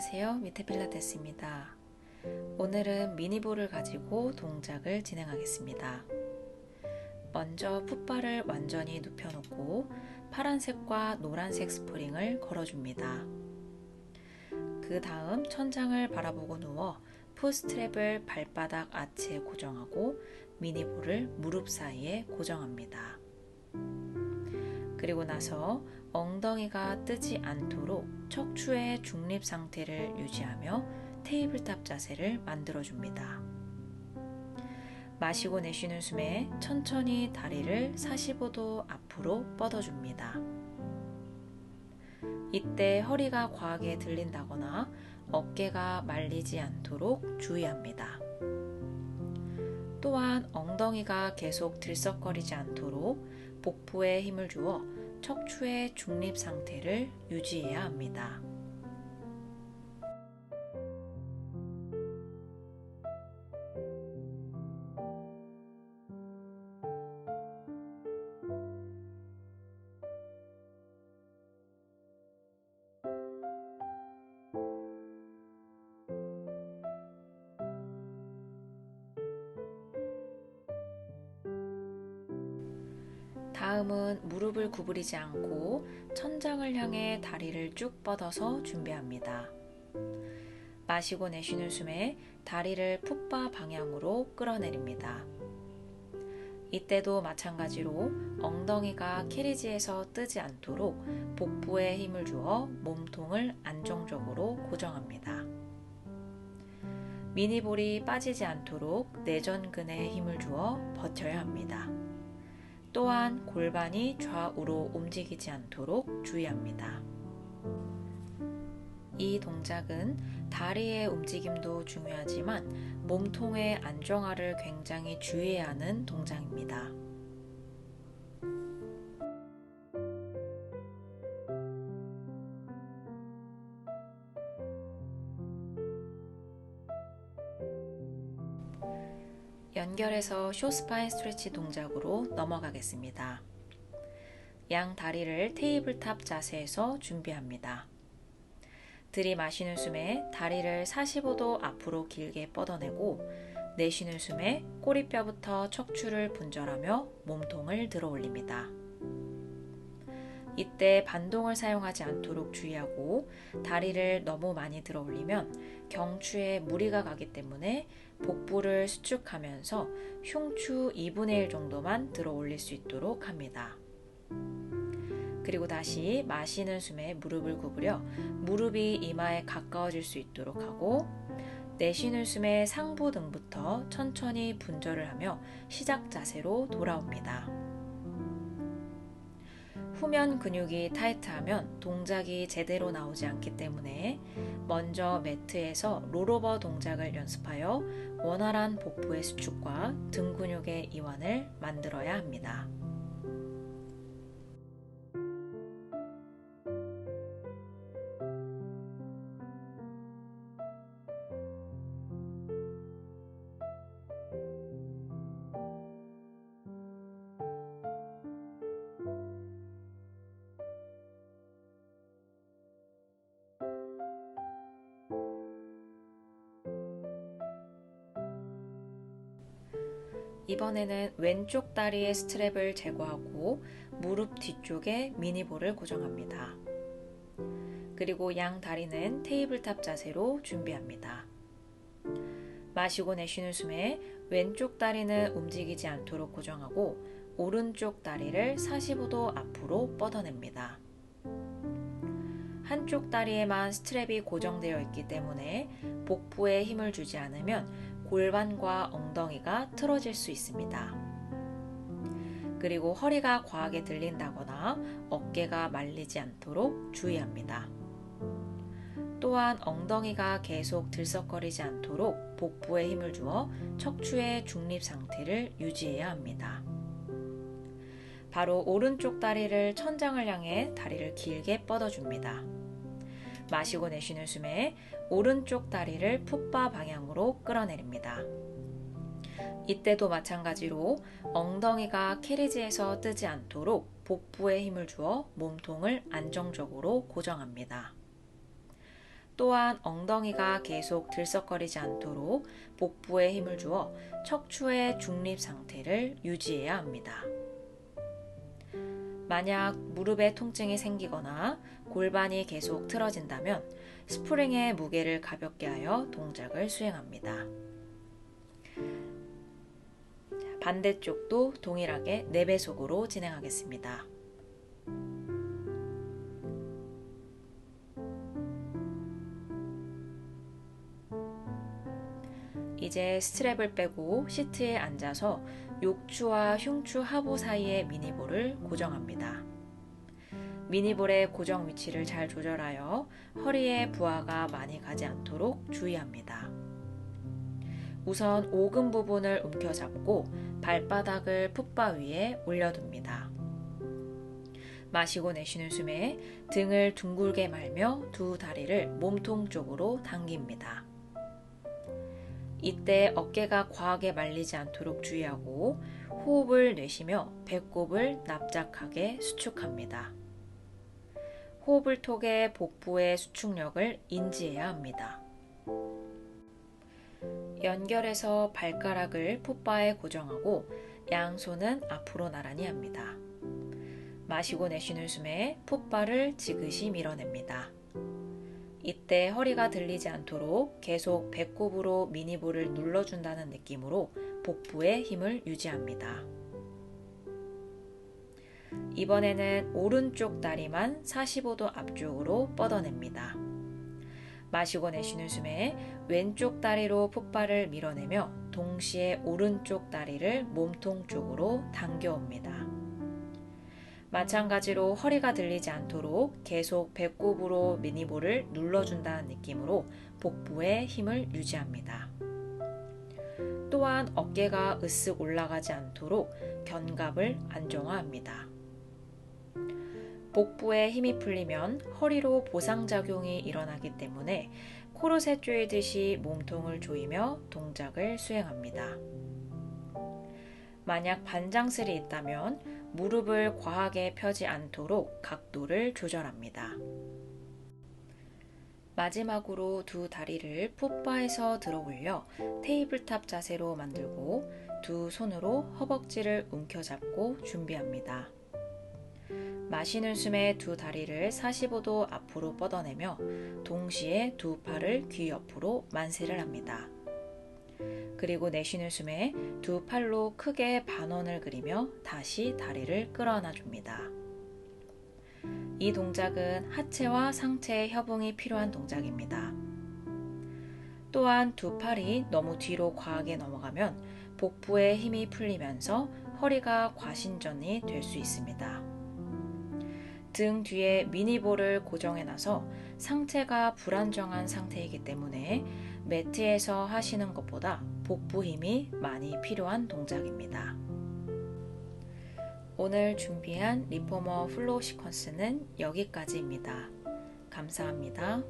안녕하세요. 미테 필라테스입니다. 오늘은 미니볼을 가지고 동작을 진행하겠습니다. 먼저 풋발을 완전히 눕혀놓고 파란색과 노란색 스프링을 걸어줍니다. 그 다음 천장을 바라보고 누워 풋스트랩을 발바닥 아치에 고정하고 미니볼을 무릎 사이에 고정합니다. 그리고 나서 엉덩이가 뜨지 않도록 척추의 중립 상태를 유지하며 테이블탑 자세를 만들어 줍니다. 마시고 내쉬는 숨에 천천히 다리를 45도 앞으로 뻗어줍니다. 이때 허리가 과하게 들린다거나 어깨가 말리지 않도록 주의합니다. 또한 엉덩이가 계속 들썩거리지 않도록 복부에 힘을 주어 척추의 중립 상태를 유지해야 합니다. 다음은 무릎을 구부리지 않고 천장을 향해 다리를 쭉 뻗어서 준비합니다. 마시고 내쉬는 숨에 다리를 풋바 방향으로 끌어내립니다. 이때도 마찬가지로 엉덩이가 캐리지에서 뜨지 않도록 복부에 힘을 주어 몸통을 안정적으로 고정합니다. 미니볼이 빠지지 않도록 내전근에 힘을 주어 버텨야 합니다. 또한 골반이 좌우로 움직이지 않도록 주의합니다. 이 동작은 다리의 움직임도 중요하지만 몸통의 안정화를 굉장히 주의해야 하는 동작입니다. 연결해서 쇼스파인 스트레치 동작으로 넘어가겠습니다. 양 다리를 테이블탑 자세에서 준비합니다. 들이마시는 숨에 다리를 45도 앞으로 길게 뻗어내고 내쉬는 숨에 꼬리뼈부터 척추를 분절하며 몸통을 들어 올립니다. 이때 반동을 사용하지 않도록 주의하고 다리를 너무 많이 들어 올리면 경추에 무리가 가기 때문에 복부를 수축하면서 흉추 2분의 1 정도만 들어 올릴 수 있도록 합니다. 그리고 다시 마시는 숨에 무릎을 구부려 무릎이 이마에 가까워질 수 있도록 하고 내쉬는 숨에 상부 등부터 천천히 분절을 하며 시작 자세로 돌아옵니다. 후면 근육이 타이트하면 동작이 제대로 나오지 않기 때문에 먼저 매트에서 롤오버 동작을 연습하여 원활한 복부의 수축과 등 근육의 이완을 만들어야 합니다. 이번에는 왼쪽 다리의 스트랩을 제거하고 무릎 뒤쪽에 미니볼을 고정합니다. 그리고 양 다리는 테이블탑 자세로 준비합니다. 마시고 내쉬는 숨에 왼쪽 다리는 움직이지 않도록 고정하고 오른쪽 다리를 45도 앞으로 뻗어냅니다. 한쪽 다리에만 스트랩이 고정되어 있기 때문에 복부에 힘을 주지 않으면 골반과 엉덩이가 틀어질 수 있습니다. 그리고 허리가 과하게 들린다거나 어깨가 말리지 않도록 주의합니다. 또한 엉덩이가 계속 들썩거리지 않도록 복부에 힘을 주어 척추의 중립 상태를 유지해야 합니다. 바로 오른쪽 다리를 천장을 향해 다리를 길게 뻗어줍니다. 마시고 내쉬는 숨에 오른쪽 다리를 풋바 방향으로 끌어내립니다. 이때도 마찬가지로 엉덩이가 캐리지에서 뜨지 않도록 복부에 힘을 주어 몸통을 안정적으로 고정합니다. 또한 엉덩이가 계속 들썩거리지 않도록 복부에 힘을 주어 척추의 중립 상태를 유지해야 합니다. 만약 무릎에 통증이 생기거나 골반이 계속 틀어진다면 스프링의 무게를 가볍게 하여 동작을 수행합니다. 반대쪽도 동일하게 4배속으로 진행하겠습니다. 이제 스트랩을 빼고 시트에 앉아서 욕추와 흉추 하부 사이의 미니볼을 고정합니다. 미니볼의 고정 위치를 잘 조절하여 허리에 부하가 많이 가지 않도록 주의합니다. 우선 오금 부분을 움켜잡고 발바닥을 풋바 위에 올려둡니다. 마시고 내쉬는 숨에 등을 둥글게 말며 두 다리를 몸통 쪽으로 당깁니다. 이때 어깨가 과하게 말리지 않도록 주의하고 호흡을 내쉬며 배꼽을 납작하게 수축합니다. 호흡을 통해 복부의 수축력을 인지해야 합니다. 연결해서 발가락을 풋바에 고정하고 양손은 앞으로 나란히 합니다. 마시고 내쉬는 숨에 풋바를 지그시 밀어냅니다. 이때 허리가 들리지 않도록 계속 배꼽으로 미니볼을 눌러준다는 느낌으로 복부에 힘을 유지합니다. 이번에는 오른쪽 다리만 45도 앞쪽으로 뻗어냅니다. 마시고 내쉬는 숨에 왼쪽 다리로 풋발을 밀어내며 동시에 오른쪽 다리를 몸통 쪽으로 당겨옵니다. 마찬가지로 허리가 들리지 않도록 계속 배꼽으로 미니볼을 눌러준다는 느낌으로 복부에 힘을 유지합니다. 또한 어깨가 으쓱 올라가지 않도록 견갑을 안정화합니다. 복부에 힘이 풀리면 허리로 보상작용이 일어나기 때문에 코르셋 조이듯이 몸통을 조이며 동작을 수행합니다. 만약 반장슬이 있다면 무릎을 과하게 펴지 않도록 각도를 조절합니다. 마지막으로 두 다리를 풋바에서 들어 올려 테이블탑 자세로 만들고 두 손으로 허벅지를 움켜잡고 준비합니다. 마시는 숨에 두 다리를 45도 앞으로 뻗어내며 동시에 두 팔을 귀 옆으로 만세를 합니다. 그리고 내쉬는 숨에 두 팔로 크게 반원을 그리며 다시 다리를 끌어안아 줍니다. 이 동작은 하체와 상체의 협응이 필요한 동작입니다. 또한 두 팔이 너무 뒤로 과하게 넘어가면 복부에 힘이 풀리면서 허리가 과신전이 될 수 있습니다. 등 뒤에 미니볼을 고정해 놔서 상체가 불안정한 상태이기 때문에 매트에서 하시는 것보다 복부 힘이 많이 필요한 동작입니다. 오늘 준비한 리포머 플로우 시퀀스는 여기까지입니다. 감사합니다.